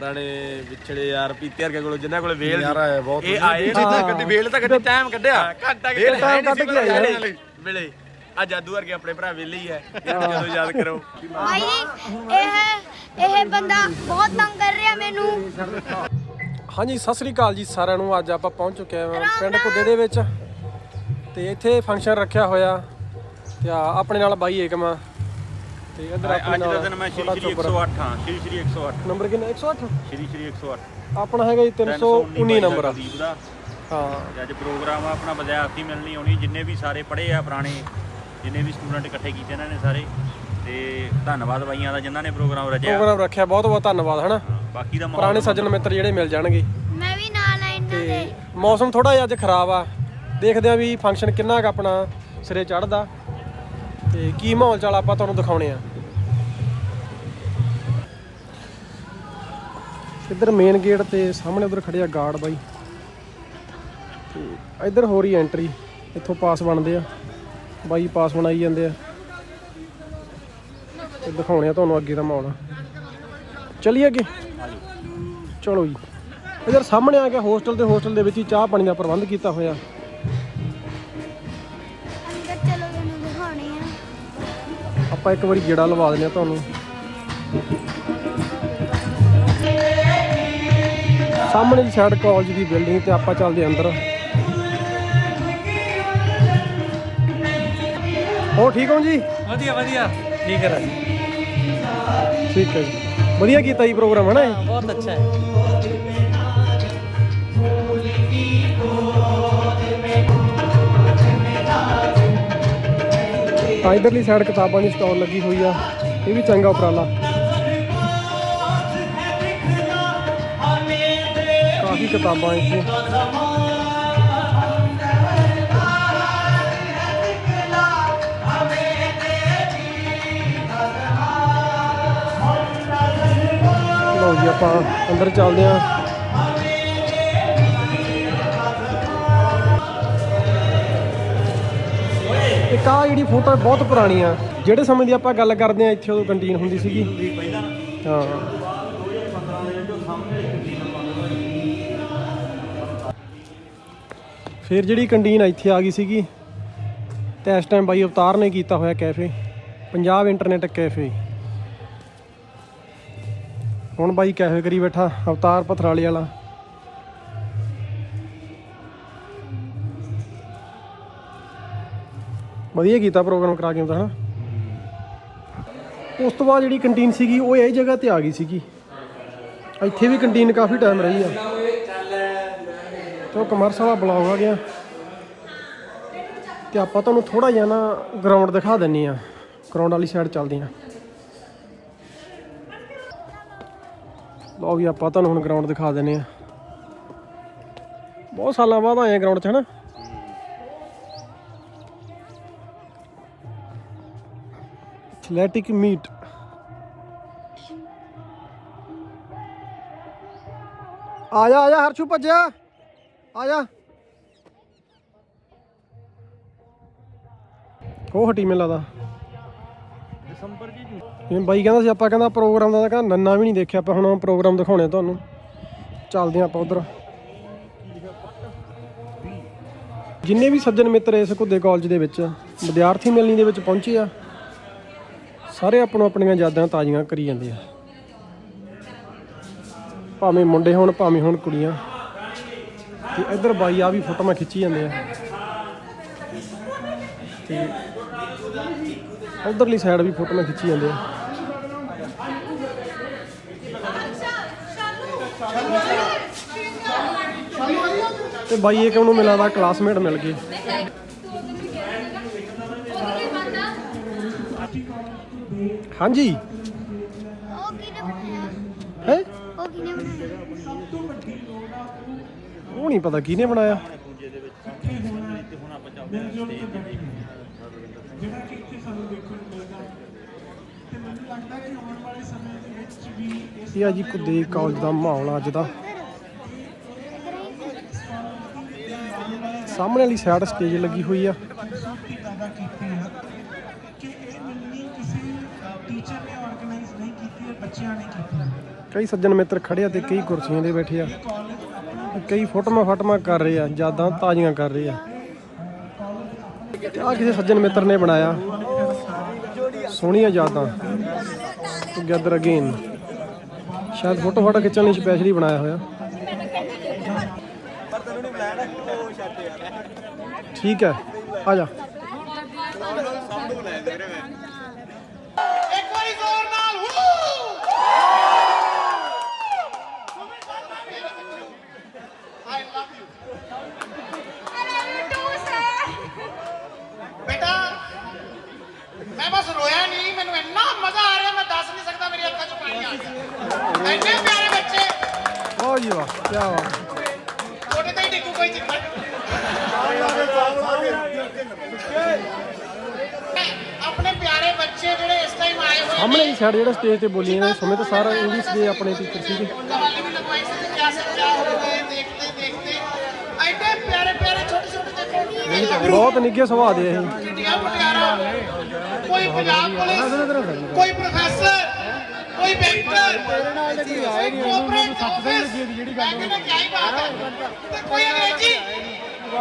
ਯਾਰ ਪੀਤੇ ਵਰਗੇ ਕੋਲੋਂ ਜਿੰਨਾਂ ਕੋਲੇ ਵੇਲ ਯਾਰ ਆਇਆ ਬਹੁਤ ਇਹ ਆਏ ਜਿੱਦਾਂ ਗੱਡੀ ਵੇਲ ਤਾਂ ਗੱਡੀ ਟਾਈਮ ਕੱਢਿਆ। ਘੰਟਾ ਕੱਢ ਕੇ ਆਏ ਆ। ਵੇਲੇ ਆ ਜਾਦੂ ਵਰਗੇ ਆਪਣੇ ਭਰਾ ਵੇਲੇ ਹੀ ਐ ਜਦੋਂ ਯਾਦ ਕਰੋ। ਭਾਈ ਇਹ ਇਹ ਬੰਦਾ ਬਹੁਤ ਤੰਗ ਕਰ ਰਿਹਾ ਮੈਨੂੰ। ਹਾਂਜੀ ਸਤਿ ਸ੍ਰੀ ਅਕਾਲ ਜੀ ਸਾਰਿਆਂ ਨੂੰ। ਅੱਜ ਆਪਾਂ ਪਹੁੰਚ ਚੁੱਕੇ ਹਾਂ ਪਿੰਡ ਕੁੱਦੇ ਦੇ ਵਿੱਚ। ਤੇ ਇੱਥੇ ਫੰਕਸ਼ਨ ਰੱਖਿਆ ਹੋਇਆ। ਤੇ ਆਪਣੇ ਨਾਲ ਬਾਈ ਏਕਮਾ ਤੇ ਇਧਰ ਆਪਣੇ ਅੱਜ ਦਾ ਨਾਲ ਦਿਨ ਮੈਂ ਸ਼੍ਰੀ ਛੋਟਾ ਸ਼੍ਰੀ ਚੋਬਰ। 108 ਹਾਂ ਸ਼੍ਰੀ ਸ਼੍ਰੀ 108 ਨੰਬਰ ਕਿੰਨਾ 108 ਸ਼੍ਰੀ ਸ਼੍ਰੀ 108 ਆਪਣਾ ਹੈਗਾ ਜੀ 319 ਨੰਬਰ ਆ। ਦੀਪ ਦਾ। ਹਾਂ। ਤੇ ਅੱਜ ਪ੍ਰੋਗਰਾਮ ਆ ਆਪਣਾ ਵਿਦਿਆਰਥੀ ਮਿਲਣੀ ਆਉਣੀ ਜਿੰਨੇ ਵੀ ਸਾਰੇ ਪੜ੍ਹੇ ਆ ਪੁਰਾਣੇ ਜਿੰਨੇ ਵੀ ਸਟੂਡੈਂਟ ਇਕੱਠੇ ਕੀਤੇ ਇਹਨਾਂ ਨੇ ਸਾਰੇ। ਤੇ ਧੰਨਵਾਦ ਬਾਈਆਂ ਦਾ ਜਿਨ੍ਹਾਂ ਨੇ ਪ੍ਰੋਗਰਾਮ ਰਚਿਆ। ਪ੍ਰੋਗਰਾਮ ਰੱਖਿਆ ਬਹੁਤ ਬਹੁਤ ਧੰਨਵਾਦ ਹਨਾ? ਬਾਕੀ ਦਾ ਮਾਹੌਲ ਪੁਰਾਣੇ ਸੱਜਣ ਮਿੱਤਰ ਜਿਹੜੇ ਮਿਲ ਜਾਣਗੇ। ਮੈਂ ਵੀ ਨਾਲ ਆ ਇਹਨਾਂ ਤੇ ਦੇ। ਮੌਸਮ ਥੋੜਾ ਜਿਹਾ ਅੱਜ ਖਰਾਬ ਆ। ਦੇਖਦੇ ਆ ਵੀ ਫੰਕਸ਼ਨ ਕਿੰਨਾ ਕੁ ਆਪਣਾ ਸਿਰੇ ਚੜਦਾ ਤੇ ਕੀ ਮਾਹੌਲ ਚਾਲ ਆਪਾਂ ਤੁਹਾਨੂੰ ਦਿਖਾਉਣੇ ਆ। ਇੱਧਰ ਮੇਨ ਗੇਟ ਤੇ ਸਾਹਮਣੇ ਉਧਰ ਖੜਿਆ ਗਾਰਡ ਬਾਈ। ਤੇ ਇੱਧਰ ਹੋ ਰਹੀ ਐਂਟਰੀ ਇੱਥੋਂ ਪਾਸ ਬਣਦੇ ਆ। ਬਾਈ ਪਾਸ ਬਣਾਈ ਜਾਂਦੇ ਆ। ਤੇ ਦਿਖਾਉਣੇ ਆ ਤੁਹਾਨੂੰ ਅੱਗੇ ਦਾ ਮਾਹੌਲ। ਚਲਿਏ ਅੱਗੇ? ਚਲੋ ਜੀ। ਇਧਰ ਸਾਹਮਣੇ ਆ ਗਿਆ ਹੋਸਟਲ ਤੇ ਹੋਸਟਲ ਦੇ ਵਿੱਚ ਹੀ ਚਾਹ ਪਾਣੀ ਦਾ ਪ੍ਰਬੰਧ ਕੀਤਾ ਹੋਇਆ। ਅੰਦਰ ਚਲੋ ਤੁਹਾਨੂੰ ਦਿਖਾਉਣੇ ਆ। ਆਪਾਂ ਇੱਕ ਵਾਰੀ ਗੇੜਾ ਲਵਾ ਦਿੰਦੇ ਆ ਤੁਹਾਨੂੰ। ਸਾਹਮਣੇ ਦੀ ਸਾਈਡ ਕਾਲਜ ਦੀ ਬਿਲਡਿੰਗ ਤੇ ਆਪਾਂ ਚੱਲਦੇ ਅੰਦਰ। ਹੋ ਠੀਕ ਹੋ ਜੀ? ਵਧੀਆ ਵਧੀਆ। ਠੀਕ ਹੈ ਰਾਜੀ ਠੀਕ ਹੈ ਜੀ। ਵਧੀਆ ਕੀਤਾ ਜੀ ਪ੍ਰੋਗਰਾਮ ਹੈ ਨਾ ਇਹ? ਬਹੁਤ ਅੱਛਾ ਹੈ। ਤਾਂ ਇਧਰਲੀ ਸਾਈਡ ਕਿਤਾਬਾਂ ਦੀ ਸਟਾਲ ਲੱਗੀ ਹੋਈ ਆ। ਇਹ ਵੀ ਚੰਗਾ ਉਪਰਾਲਾ। ਕਿਤਾਬਾਂ ਇੱਥੇ ਲਓ ਜੀ, ਆਪਾਂ ਅੰਦਰ ਚੱਲਦੇ ਆਂ ਇੱਕ ਆ ਜਿਹੜੀ ਫੋਟੋ ਬਹੁਤ ਪੁਰਾਣੀ ਆ, ਜਿਹੜੇ ਸਮੇਂ ਦੀ ਆਪਾਂ ਗੱਲ ਕਰਦੇ ਆ ਇੱਥੇ ਉਦੋਂ ਕੰਟੀਨ ਹੁੰਦੀ ਸੀਗੀ। ਹਾਂ। ਫਿਰ ਜਿਹੜੀ ਕੰਟੀਨ ਇੱਥੇ ਆ ਗਈ ਸੀਗੀ, ਤੇ ਇਸ ਟਾਈਮ ਬਾਈ ਅਵਤਾਰ ਨੇ ਕੀਤਾ ਹੋਇਆ ਕੈਫੇ ਪੰਜਾਬ ਇੰਟਰਨੈਟ ਕੈਫੇ ਹੁਣ ਬਾਈ ਕੈਫੇ ਕਰੀ ਬੈਠਾ, ਅਵਤਾਰ ਪਥਰਾਲੇ ਵਾਲਾ। ਵਧੀਆ ਕੀਤਾ ਪ੍ਰੋਗਰਾਮ ਕਰਾ ਕੇ ਹੁੰਦਾ ਹਨਾ। ਉਸ ਤੋਂ ਬਾਅਦ ਜਿਹੜੀ ਕੰਟੀਨ ਸੀਗੀ, ਉਹ ਇਹ ਜਗ੍ਹਾ ਤੇ ਆ ਗਈ ਸੀਗੀ। ਇੱਥੇ ਵੀ ਕੰਟੀਨ ਕਾਫੀ ਟਾਈਮ ਰਹੀ ਆ। ਤੇ ਉਹ ਕਮਰਸ ਵਾਲਾ ਬਲੌਗ ਆ ਗਿਆ। ਤੇ ਆਪਾਂ ਤੁਹਾਨੂੰ ਥੋੜਾ ਜਿਹਾ ਨਾ ਗਰਾਊਂਡ ਦਿਖਾ ਦਿੰਨੀ ਆ ਗਰਾਊਂਡ ਵਾਲੀ ਸਾਈਡ ਚੱਲਦੇ ਆ ਲਓ ਵੀ ਆਪਾਂ ਤੁਹਾਨੂੰ ਹੁਣ ਗਰਾਊਂਡ ਦਿਖਾ ਦਿੰਨੇ ਆ ਬਹੁਤ ਸਾਲਾਂ ਬਾਅਦ ਆਏ ਆ ਗਰਾਊਂਡ 'ਚ, ਹਨਾ? ਐਥਲੈਟਿਕ ਮੀਟ ਆ ਜਾ ਆ ਜਾ, ਹਰਸ਼ੂ, ਭੱਜਿਆ। ਆ ਜਾ। ਉਹ ਹਟੀ ਮੈਨੂੰ ਲੱਗਦਾ। ਦਸੰਬਰ ਜੀ ਜਿਵੇਂ ਬਾਈ ਕਹਿੰਦਾ ਸੀ ਆਪਾਂ ਕਹਿੰਦਾ ਪ੍ਰੋਗਰਾਮ ਦਾ ਤਾਂ ਕਹਿੰਦਾ ਨੰਨਾ ਵੀ ਨਹੀਂ ਦੇਖਿਆ ਆਪਾਂ ਹੁਣ ਪ੍ਰੋਗਰਾਮ ਦਿਖਾਉਣੇ ਆ ਤੁਹਾਨੂੰ। ਚੱਲਦੇ ਆਪਾਂ ਉਧਰ। ਜਿੰਨੇ ਵੀ ਸੱਜਣ ਮਿੱਤਰ ਇਸ ਘੁੱਦੇ ਕਾਲਜ ਦੇ ਵਿੱਚ ਵਿਦਿਆਰਥੀ ਮਿਲਣੀ ਦੇ ਵਿੱਚ ਪਹੁੰਚੇ ਆ ਸਾਰੇ ਆਪਣੋ ਆਪਣੀਆਂ ਯਾਦਾਂ ਤਾਜ਼ੀਆਂ ਕਰੀ ਜਾਂਦੇ ਆ। ਭਾਵੇਂ ਮੁੰਡੇ ਹੋਣ ਭਾਵੇਂ ਹੋਣ ਕੁੜੀਆਂ। ਤੇ ਇੱਧਰ ਬਾਈ ਆ ਵੀ ਫੋਟੋਆਂ ਖਿੱਚੀ ਜਾਂਦੇ ਆ। ਤੇ ਉਧਰਲੀ ਸਾਈਡ ਵੀ ਫੋਟੋਆਂ ਖਿੱਚੀ ਜਾਂਦੇ ਆ। ਤੇ ਬਾਈ ਇਹ ਕਿਉਂ ਮਿਲਾ ਦਾ ਕਲਾਸਮੇਟ ਮਿਲ ਗਏ। ਹਾਂਜੀ। ਹੈ? ਉਹ ਨਹੀਂ ਪਤਾ ਕਿਹਨੇ ਬਣਾਇਆ। ਇਹ ਆ ਜੀ ਕੁੱਦੇ ਕਾਲਜ ਦਾ ਮਾਹੌਲ ਅੱਜ ਦਾ। ਸਾਹਮਣੇ ਵਾਲੀ ਸਾਈਡ ਸਟੇਜ ਲੱਗੀ ਹੋਈ ਆ। ਕਿ ਇਹ ਮਿਲਣੀ ਕਿਸੇ ਟੀਚਰ ਨੇ ਆਰਗੇਨਾਈਜ਼ ਨਹੀਂ ਕੀਤੀ ਹੈ ਬੱਚਿਆਂ ਨੇ ਕੀਤੀ ਕਈ ਸੱਜਣ ਮਿੱਤਰ ਖੜੇ ਆ ਤੇ ਕਈ ਕੁਰਸੀਆਂ ਤੇ ਬੈਠੇ ਆ। ਤੇ ਕਈ ਫੋਟੋਆਂ ਫਾਟੋਆਂ ਕਰ ਰਹੇ ਆ, ਯਾਦਾਂ ਤਾਜ਼ੀਆਂ ਕਰ ਰਹੇ ਆ। ਆ ਕਿਸੇ ਸੱਜਣ ਮਿੱਤਰ ਨੇ ਬਣਾਇਆ। ਸੋਹਣੀਆਂ ਯਾਦਾਂ। ਟੁਗੇਦਰ ਅਗੇਨ ਸ਼ਾਇਦ ਫੋਟੋ ਫਾਟੋ ਖਿੱਚਣ ਲਈ ਸਪੈਸ਼ਲੀ ਬਣਾਇਆ ਹੋਇਆ। ਠੀਕ ਹੈ, ਆ ਜਾ। ਮੈਂ ਬਸ ਰੋਇਆ ਨਹੀਂ ਮੈਨੂੰ ਇੰਨਾ ਮਜ਼ਾ ਆ ਰਿਹਾ ਮੈਂ ਦੱਸ ਨਹੀਂ ਸਕਦਾ ਮੇਰੀ ਅੱਖਾਂ 'ਚ ਪਾਣੀ ਆ ਗਿਆ। ਇੰਨੇ ਪਿਆਰੇ ਬੱਚੇ। ਵਾਹ ਜੀ ਵਾਹ ਕੀ ਬਾਤ। ਛੋਟੇ ਤੇ ਹੀ ਡਿੱਗੂ ਕੋਈ ਚਿੱਕੜ ਆਪਣੇ ਪਿਆਰੇ ਬੱਚੇ ਜਿਹੜੇ ਇਸ ਟਾਈਮ ਆਏ ਹੋਏ ਸਾਹਮਣੇ ਦੀ ਸਾਈਡ ਜਿਹੜਾ ਸਟੇਜ ਤੇ ਬੋਲੀ ਜਾਂਦੇ ਸੁਮਿਤ ਸਰ ਇੰਗਲਿਸ਼ ਦੇ ਆਪਣੇ ਟੀਚਰ ਸੀਗੇ। ਕਵਾਲੀ ਵੀ ਲਗਵਾਈ ਸੀ ਤੇ ਕਿਆ ਸੱਚਾ ਹੋ ਗਏ ਦੇਖਦੇ ਦੇਖਦੇ। ਐਡੇ ਪਿਆਰੇ ਪਿਆਰੇ ਛੋਟੇ ਛੋਟੇ ਦੇਖੋ ਬਹੁਤ ਨਿੱਘੇ ਸੁਭਾਅ ਦੇ ਇਹ। ਕੋਈ ਪੰਜਾਬ ਪੁਲਿਸ ਕੋਈ ਪ੍ਰੋਫੈਸਰ ਕੋਈ ਬੈਂਕਰ ਕੋਈ ਕੋਆਪਰੇਟ ਆਫਿਸ ਮੈਂ ਕਹਿੰਦਾ ਕੀ ਹੀ ਬਾਤ ਹੈ? ਤੇ ਕੋਈ ਅੰਗਰੇਜ਼ੀ?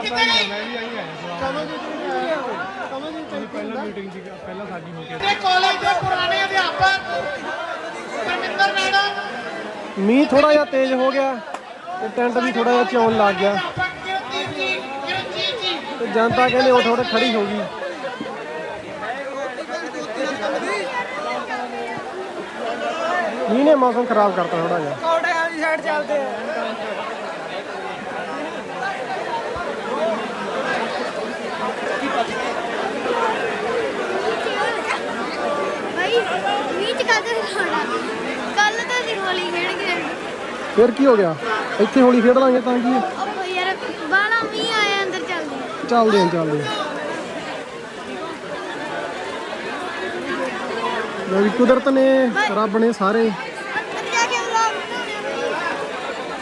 ਕਿਤੇ ਨਹੀਂ? ਤੇ ਕਾਲਜ ਦੇ ਪੁਰਾਣੇ ਅਧਿਆਪਕ ਪਰਮਿੰਦਰ ਮੈਡਮ ਮੀਂਹ ਥੋੜਾ ਜਿਹਾ ਤੇਜ਼ ਹੋ ਗਿਆ ਤੇ ਟੈਂਟ ਵੀ ਥੋੜਾ ਜਿਹਾ ਚੌਣ ਲੱਗ ਗਿਆ। ਤੇ ਜਨਤਾ ਕਹਿੰਦੇ ਉਹ ਥੋੜਾ ਖੜੀ ਹੋ ਗਈ। ਮੀਂਹ ਨੇ ਮੌਸਮ ਖਰਾਬ ਕਰਤਾ ਥੋੜਾ ਜਿਹਾ ਭਾਈ ਮੀਂਹ ਚ ਕਾਦਰ ਖਾਣਾ ਕੱਲ ਤਾਂ ਅਸੀਂ ਹੋਲੀ ਖੇਡ ਗਏ ਫਿਰ ਕੀ ਹੋ ਗਿਆ ਇੱਥੇ ਹੋਲੀ ਖੇਡ ਲਾਂਗੇ ਤਾਂ ਕੀ ਹੈ? ਉਹ ਯਾਰ ਬਾਲਾ ਮੀਂਹ ਆਇਆ ਅੰਦਰ ਚੱਲਦੇ ਆ। ਚੱਲਦੇ ਆਂ ਚੱਲਦੇ ਆਂ ਲਓ ਵੀ ਕੁਦਰਤ ਨੇ ਰੱਬ ਨੇ ਸਾਰੇ ਜਾ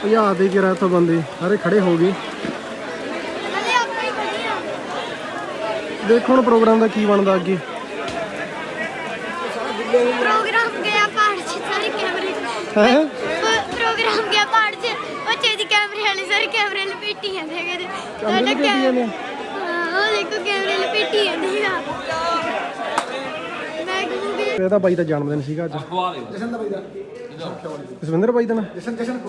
ਭਜਾ ਦੇ ਕੇ ਰਾਤੋਂ ਬੰਦੇ ਸਾਰੇ ਖੜੇ ਹੋ ਗਏ ਦੇਖੋ ਹੁਣ ਪ੍ਰੋਗਰਾਮ ਦਾ ਕੀ ਬਣਦਾ ਅੱਗੇ ਪ੍ਰੋਗਰਾਮ ਗਿਆ ਪਹਾੜ 'ਚ ਸਾਰੇ ਕੈਮਰੇ ਹੈ? ਪ੍ਰੋਗਰਾਮ ਗਿਆ ਪਹਾੜ 'ਚ ਬੱਚੇ ਦੀ ਕੈਮਰੇ ਵਾਲੇ ਸਾਰੇ ਕੈਮਰੇ ਲਪੇਟੀ ਜਾਂਦੇ ਹੈਗੇ ਤੇ ਸਾਡਾ ਲਪੇਟੀ ਕੈ- ਜਾਂਦੇ? ਹਾਂ ਉਹ ਦੇਖੋ ਕੈਮਰੇ ਲਪੇਟੀ ਜਾਂਦੇ ਆ ਮੈਂ ਕਹੂੰਗੀ ਇਹਦਾ ਬਾਈ ਦਾ ਜਨਮ ਦਿਨ ਸੀਗਾ ਅੱਜ। ਜਸ਼ਨ ਦਾ ਬਾਈ ਦਾ। ਜਸਵਿੰਦਰ ਬਾਈ ਦਾ ਨਾ? ਜਸ਼ਨ ਜਸ਼ਨ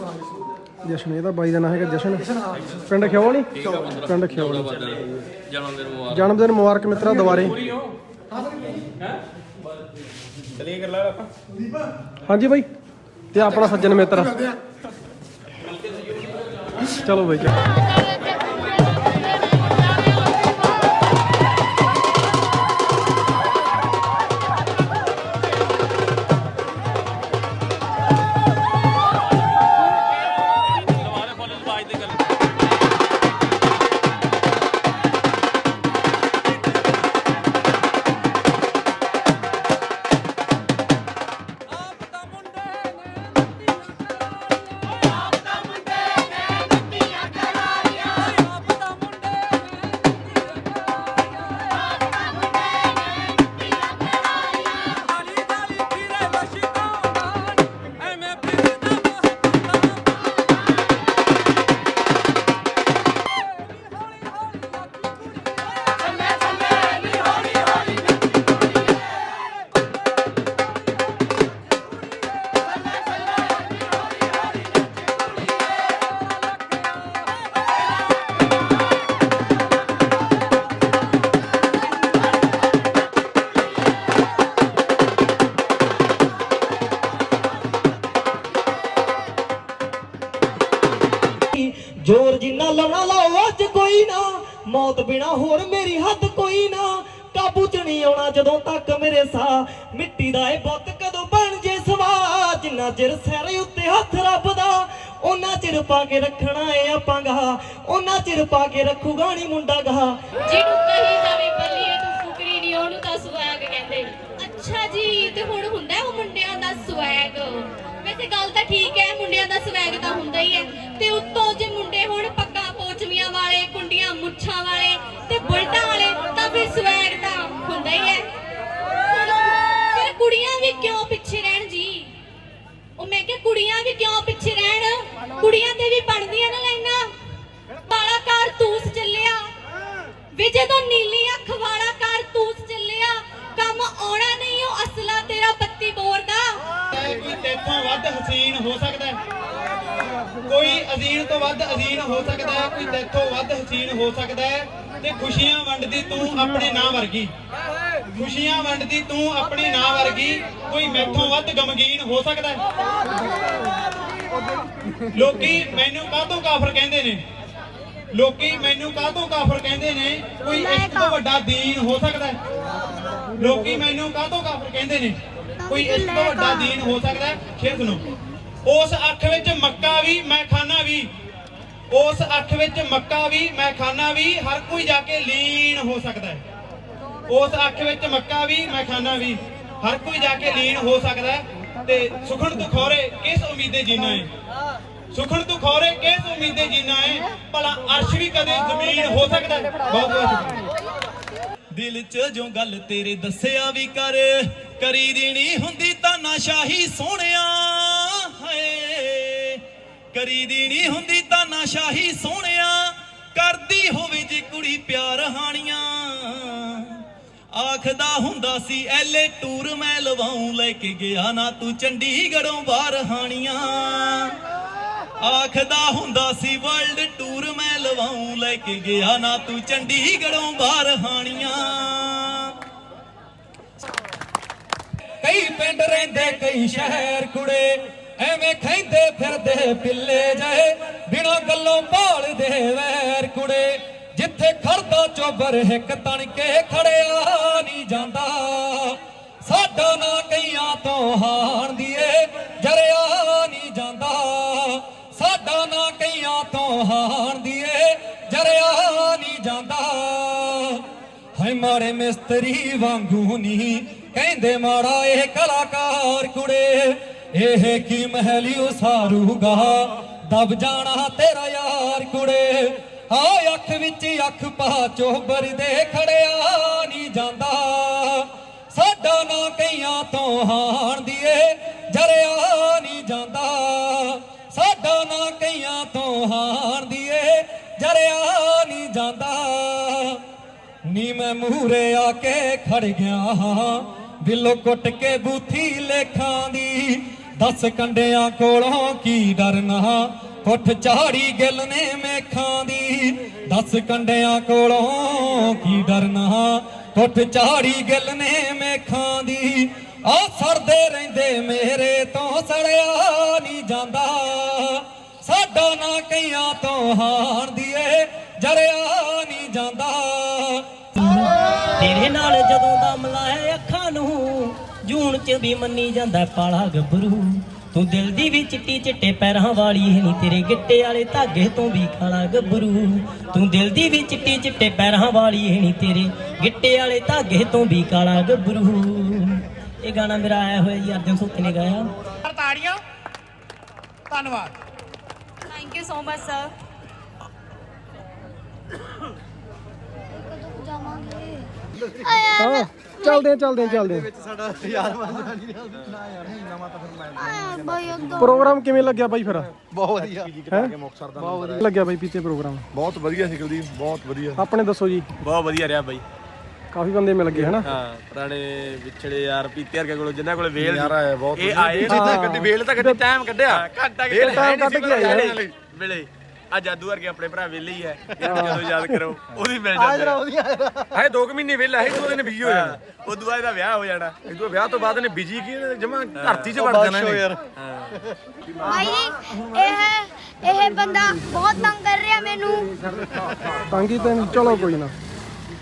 ਜਸ਼ਨ ਇਹਦਾ ਬਾਈ ਦਾ ਨਾਂ ਹੈਗਾ ਜਸ਼ਨ। ਪਿੰਡ ਖਿਓਲੀ ਪਿੰਡ ਖਿਓਲੀ। ਜਨਮ ਦਿਨ ਮੁਬਾਰਕ। ਜਨਮ ਦਿਨ ਮੁਬਾਰਕ ਮਿੱਤਰਾ ਦੁਬਾਰੇ। ਚਲੀਏ ਕਰ ਲਾ ਆਪਾਂ। ਹਾਂਜੀ ਬਾਈ। ਤੇ ਆਪਣਾ ਸੱਜਣ ਮਿੱਤਰ। ਚਲੋ ਬਾਈ ਚਲੋ। ਕੋਈ ਨਾ, ਮੌਤ ਬਿਨਾ ਹੋਰ ਮੇਰੀ ਹੱਦ ਕੋਈ ਨਾ। ਕਾਬੂ ਚ ਨਹੀਂ ਆਉਣਾ ਜਦੋਂ ਤੱਕ ਮੇਰੇ ਸਾਹ। ਮਿੱਟੀ ਦਾ ਇਹ ਬੁੱਤ ਕਦੋਂ ਬਣ ਜੇ ਸਵਾ। ਜਿੰਨਾ ਚਿਰ ਸਿਰ ਉੱਤੇ ਹੱਥ ਰੱਬ ਦਾ ਉਹਨਾਂ ਚਿਰ ਪਾ ਕੇ ਰੱਖਣਾ ਏ ਆਪਾਂ ਗਾ ਉਹਨਾਂ ਚਿਰ ਪਾ ਕੇ ਰੱਖੂਗਾ ਨੀ ਮੁੰਡਾ ਗਾ ਜਿਹਨੂੰ ਕਹੀ ਜਾਵੇ ਬੱਲੀਏ, ਤੂੰ ਫੁਕਰੀ ਨਹੀਂ ਉਹਨੂੰ ਤਾਂ ਸਵੈਗ ਕਹਿੰਦੇ ਅੱਛਾ ਜੀ, ਤੇ ਹੁਣ ਹੁੰਦਾ ਉਹ ਮੁੰਡਿਆਂ ਦਾ ਸਵੈਗ? ਵੈਸੇ ਗੱਲ ਤਾਂ ਠੀਕ ਹੈ, ਮੁੰਡਿਆਂ ਦਾ ਸਵੈਗ ਤਾਂ ਹੁੰਦਾ ਹੀ ਹੈ। ਤੇ ਉੱਤੋਂ ਜੇ ਮੁੰਡੇ ਹੁਣ ਕੁੰਡੀਆਂ ਵਾਲੇ ਤੇ ਬੁਲਟਾਂ ਵਾਲੇ ਤਾਂ ਫਿਰ ਸਵੈਗ ਤਾਂ ਹੁੰਦਾ ਹੀ ਹੈ। ਫਿਰ ਕੁੜੀਆਂ ਵੀ ਕਿਉਂ ਪਿੱਛੇ ਰਹਿਣ ਜੀ? ਉਹ ਮੈਂ ਕਿਹਾ, ਕੁੜੀਆਂ ਵੀ ਕਿਉਂ ਪਿੱਛੇ ਰਹਿਣ? ਕੁੜੀਆਂ ਤੇ ਵੀ ਬਣਦੀਆਂ ਨਾ ਲਾਈਨਾਂ। ਕਾਲਾ ਕਾਰਤੂਸ ਚੱਲਿਆ। ਵੀ ਜਦੋਂ ਨੀਲੀ ਤੋਂ ਵੱਧ ਅਜ਼ੀਨ ਹੋ ਸਕਦਾ ਹੈ, ਕੋਈ ਤੇਥੋਂ ਵੱਧ ਹਸੀਨ ਹੋ ਸਕਦਾ ਹੈ ਤੇ ਖੁਸ਼ੀਆਂ ਵੰਡਦੀ ਤੂੰ ਆਪਣੇ ਨਾਂ ਵਰਗੀ। ਖੁਸ਼ੀਆਂ ਵੰਡਦੀ ਤੂੰ ਆਪਣੀ ਨਾਂ ਵਰਗੀ, ਕੋਈ ਮੈਥੋਂ ਵੱਧ ਗਮਗੀਨ ਹੋ ਸਕਦਾ ਹੈ। ਲੋਕੀ ਮੈਨੂੰ ਕਾਹਤੋਂ ਕਾਫਰ ਕਹਿੰਦੇ ਨੇ? ਲੋਕੀ ਮੈਨੂੰ ਕਾਹਤੋਂ ਕਾਫਰ ਕਹਿੰਦੇ ਨੇ? ਕੋਈ ਇਸ ਤੋਂ ਵੱਡਾ ਦੀਨ ਹੋ ਸਕਦਾ ਹੈ? ਲੋਕੀ ਮੈਨੂੰ ਕਾਹਤੋਂ ਕਾਫਰ ਕਹਿੰਦੇ ਨੇ? ਕੋਈ ਇਸ ਤੋਂ ਵੱਡਾ ਦੀਨ ਹੋ ਸਕਦਾ ਹੈ? ਸ਼ੇਰ ਸੁਣੋ ਉਸ ਅੱਖ ਵਿੱਚ ਮੱਕਾ ਵੀ ਮੈਂ ਖਾਨਾ ਵੀ ਉਸ ਅੱਖ ਵਿੱਚ ਮੱਕਾ ਵੀ ਮੈਂ ਖਾਨਾ ਵੀ, ਹਰ ਕੋਈ ਜਾ ਕੇ ਲੀਨ ਹੋ ਸਕਦਾ ਹੈ। ਉਸ ਅੱਖ ਵਿੱਚ ਮੱਕਾ ਵੀ ਮੈਂ ਖਾਨਾ ਵੀ, ਹਰ ਕੋਈ ਜਾ ਕੇ ਲੀਨ ਹੋ ਸਕਦਾ ਹੈ। ਤੇ ਸੁਖਣ ਤੋਂ ਖੋਰੇ ਕਿਸ ਉਮੀਦੇ ਜੀਣਾ ਹੈ? ਸੁਖਣ ਤੋਂ ਖੋਰੇ ਕਿਸ ਉਮੀਦੇ ਜੀਣਾ ਹੈ? ਭਲਾ ਅਰਸ਼ ਵੀ ਕਦੇ ਜ਼ਮੀਨ ਹੋ ਸਕਦਾ ਹੈ? ਬਹੁਤ ਬਹੁਤ ਦਿਲ 'ਚ ਜੋ ਗੱਲ ਤੇਰੇ ਦੱਸਿਆ ਵੀ ਕਰ, ਕਰੀ ਦੇਣੀ ਹੁੰਦੀ ਤਾਂ ਨਾਸ਼ਾਹੀ ਸੋਹਣਿਆ। ਕਰੀ ਦੀ ਦੇਣੀ ਹੁੰਦੀ ਤਾਂ ਸੋਹਣਿਆ। ਕਰਦੀ ਹੋਵੇ ਜੇ ਕੁੜੀ ਪਿਆਰ ਹਾਣੀਆਂ। ਆਖਦਾ ਹੁੰਦਾ ਸੀ, ਐਲੇ ਟੂਰ ਮੈਂ ਲਵਾਉਂ, ਲੈ ਕੇ ਗਿਆ ਨਾ ਤੂੰ ਚੰਡੀਗੜ੍ਹੋਂ ਬਾਹਰ ਹਾਣੀਆਂ। ਆਖਦਾ ਹੁੰਦਾ ਸੀ ਵਰਲਡ ਟੂਰ ਮੈਂ ਲਵਾਉਂ, ਲੈ ਕੇ ਗਿਆ ਨਾ ਤੂੰ ਚੰਡੀਗੜ੍ਹੋਂ ਬਾਹਰ ਹਾਣੀਆਂ। ਕਈ ਪਿੰਡ ਰਹਿੰਦੇ, ਕਈ ਸ਼ਹਿਰ ਕੁੜੇ ਐਵੇਂ ਖੈਂਦੇ ਫਿਰਦੇ ਪਿੱਲੇ ਜਹੇ, ਬਿਨਾਂ ਗੱਲੋਂ ਭਾਲਦੇ ਵੈਰ ਕੁੜੇ। ਜਿੱਥੇ ਖੜਦਾ ਚੋਬਰ ਇੱਕ ਤਣ ਕੇ ਖੜਿਆ ਨਹੀਂ ਜਾਂਦਾ। ਸਾਡਾ ਨਾ ਕਈਆਂ ਤੋਂ ਹਾਣ ਦੀਏ, ਜਰਿਆ ਨਹੀਂ ਜਾਂਦਾ। ਸਾਡਾ ਨਾ ਕਈਆਂ ਤੋਂ ਹਾਣ ਦੀਏ, ਜਰਿਆ ਨਹੀਂ ਜਾਂਦਾ। ਹਾਏ ਮਾਰੇ ਮਿਸਤਰੀ ਵਾਂਗੂ ਨਹੀਂ ਕਹਿੰਦੇ ਮਾੜਾ ਇਹ ਕਲਾਕਾਰ ਕੁੜੇ। ਇਹ ਕੀ ਮਹਿਲੀ ਉਸਾਰੂਗਾ? ਦਬ ਜਾਣਾ ਤੇਰਾ ਯਾਰ ਕੁੜੇ। ਆ ਅੱਖ ਵਿੱਚ ਅੱਖ ਪਾ ਚੋਬਰ ਦੇ ਖੜਿਆ ਨਹੀਂ ਜਾਂਦਾ। ਸਾਡਾ ਨਾ ਕਈਆਂ ਤੋਂ ਹਾਣ ਦੀਏ, ਜਰਿਆ ਨਹੀਂ ਜਾਂਦਾ। ਸਾਡਾ ਨਾ ਕਈਆਂ ਤੋਂ ਹਾਣ ਦੀਏ, ਜਰਿਆ ਨਹੀਂ ਜਾਂਦਾ। ਨੀ ਮੈਂ ਮੂਹਰੇ ਆ ਕੇ ਖੜ ਗਿਆ ਹਾਂ ਦਿਲੋਂ ਕੁੱਟ ਕੇ ਬੂਥੀ ਲੇਖਾਂ ਦੀ ਦਸ ਕੰਡਿਆਂ ਕੋਲੋਂ ਕੀ ਡਰਨਾ? ਕੁੱਠ ਝਾੜੀ ਗਿੱਲ ਨੇ ਮੇਖਾਂ ਦੀ। ਦਸ ਕੰਡਿਆਂ ਕੋਲੋਂ ਕੀ ਡਰਨਾ? ਕੁੱਠ ਝਾੜੀ ਗਿੱਲ ਨੇ ਮੇਖਾਂ ਦੀ। ਆ ਸਰਦੇ ਰਹਿੰਦੇ ਮੇਰੇ ਤੋਂ ਸੜਿਆ ਨਹੀਂ ਜਾਂਦਾ। ਸਾਡਾ ਨਾ ਕਈਆਂ ਤੋਂ ਹਾਰ ਚ ਵੀ ਮੰਨੀ ਜਾਂਦਾ ਪਾਲਾ ਗੱਭਰੂ। ਤੂੰ ਦਿਲ ਦੀ ਵੀ ਚਿੱਟੀ ਚਿੱਟੇ ਪੈਰਾਂ ਵਾਲੀ ਹੈ ਨੀ ਤੇਰੇ ਗਿੱਟੇ ਵਾਲੇ ਧਾਗੇ ਤੋਂ ਵੀ ਕਾਲਾ ਗੱਭਰੂ। ਤੂੰ ਦਿਲ ਦੀ ਵੀ ਚਿੱਟੀ ਚਿੱਟੇ ਪੈਰਾਂ ਵਾਲੀ ਹੈ ਨੀ ਤੇਰੇ ਗਿੱਟੇ ਵਾਲੇ ਧਾਗੇ ਤੋਂ ਵੀ ਕਾਲਾ ਗੱਭਰੂ। ਇਹ ਗਾਣਾ ਮੇਰਾ ਆਇਆ ਹੋਇਆ ਜੀ ਅਰਜਨ ਸੁੱਖ ਨੇ ਗਾਇਆ। ਤਾੜੀਆਂ ਧੰਨਵਾਦ। Thank you so much sir ਹਾਂ ਚੱਲਦੇ ਆ ਚੱਲਦੇ ਆ ਚੱਲਦੇ ਆ ਆਇਆ ਬਾਈ ਅੱਗਾ ਪ੍ਰੋਗਰਾਮ ਕਿਵੇਂ ਲੱਗਿਆ ਬਾਈ ਫਿਰ? ਬਹੁਤ ਵਧੀਆ। ਬਹੁਤ ਵਧੀਆ ਲੱਗਿਆ ਬਾਈ ਪੀਤੇ ਪ੍ਰੋਗਰਾਮ। ਬਹੁਤ ਵਧੀਆ ਸੀ ਕੁਲਦੀਪ ਬਹੁਤ ਵਧੀਆ। ਆਪਣੇ ਦੱਸੋ ਜੀ। ਬਹੁਤ ਵਧੀਆ ਰਿਹਾ ਬਾਈ। ਕਾਫੀ ਬੰਦੇ ਮਿਲ ਗਏ ਹਨਾ? ਹਾਂ ਪੁਰਾਣੇ ਵਿਛੜੇ ਯਾਰ ਪੀਤੇ ਵਰਗੇ ਕੋਲ ਜਿਨ੍ਹਾਂ ਕੋਲੇ ਵੇਲ ਯਾਰ ਆਇਆ ਬਹੁਤ ਇਹ ਆਏ ਵਧੀਆ ਗੱਡੀ ਵੇਲ ਤਾਂ ਗੱਡੀ ਟਾਈਮ ਕੱਢਿਆ। ਘੰਟਾ ਵੇਲ time ਕੱਢ ਕੇ ਆਏ। ਵੇਲੇ। ਆ ਜਾਦੂ ਵਰਗੇ ਆਪਣੇ ਭਰਾ ਵੇਲੇ ਹੀ ਹੈ। ਇਹਨੂੰ ਜਦੋਂ ਯਾਦ ਕਰੋ ਉਹਦੀ ਮਿਲ ਜਾਂਦੀ ਹੈ ਹੈ 2 ਮਹੀਨੇ ਵੇਲਾ ਹੈ ਦੋ ਦਿਨ ਬਿਜ਼ੀ ਹੋ ਜਾਣਾ। ਉਹ ਦੁਆ ਇਹਦਾ ਵਿਆਹ ਹੋ ਜਾਣਾ। ਇਹ ਤੋਂ ਵਿਆਹ ਤੋਂ ਬਾਅਦ ਨੇ ਬਿਜ਼ੀ ਕੀ ਜਮਾ ਧਰਤੀ 'ਚ ਵੜ ਜਾਣਾ ਇਹਨੇ। ਭਾਈ ਇਹ ਇਹ ਬੰਦਾ ਬਹੁਤ ਤੰਗ ਕਰ ਰਿਹਾ ਮੈਨੂੰ। ਤੰਗੀ ਤੈਨੂੰ ਚਲੋ ਕੋਈ ਨਾ।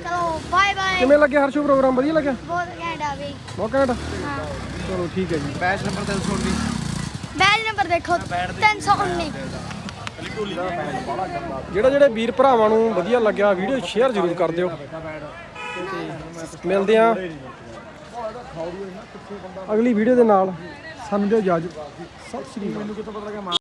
ਚਲੋ ਬਾਏ ਬਾਏ ਕਿਵੇਂ ਲੱਗਿਆ ਹਰਸ਼ੂ ਪ੍ਰੋਗਰਾਮ? ਵਧੀਆ ਲੱਗਿਆ? ਬਹੁਤ ਘੈਂਟ ਆ ਬਈ ਬਹੁਤ ਘੈਂਟ? ਹਾਂ। ਚਲੋ ਠੀਕ ਹੈ ਜੀ। ਬੈਚ ਨੰਬਰ 319 ਬੈਲ ਨੰਬਰ ਦੇਖੋ 319 ਜਿਹੜਾ ਜਿਹੜੇ ਵੀਰ ਭਰਾਵਾਂ ਨੂੰ ਵਧੀਆ ਲੱਗਿਆ ਵੀਡੀਓ ਸ਼ੇਅਰ ਜ਼ਰੂਰ ਕਰ ਦਿਓ। ਤੇ ਮਿਲਦੇ ਆ ਅਗਲੀ ਵੀਡੀਓ ਦੇ ਨਾਲ। ਸਾਨੂੰ ਦਿਓ ਇਜਾਜ਼ਤ। ਸਤਿ ਸ੍ਰੀ ਅਕਾਲ।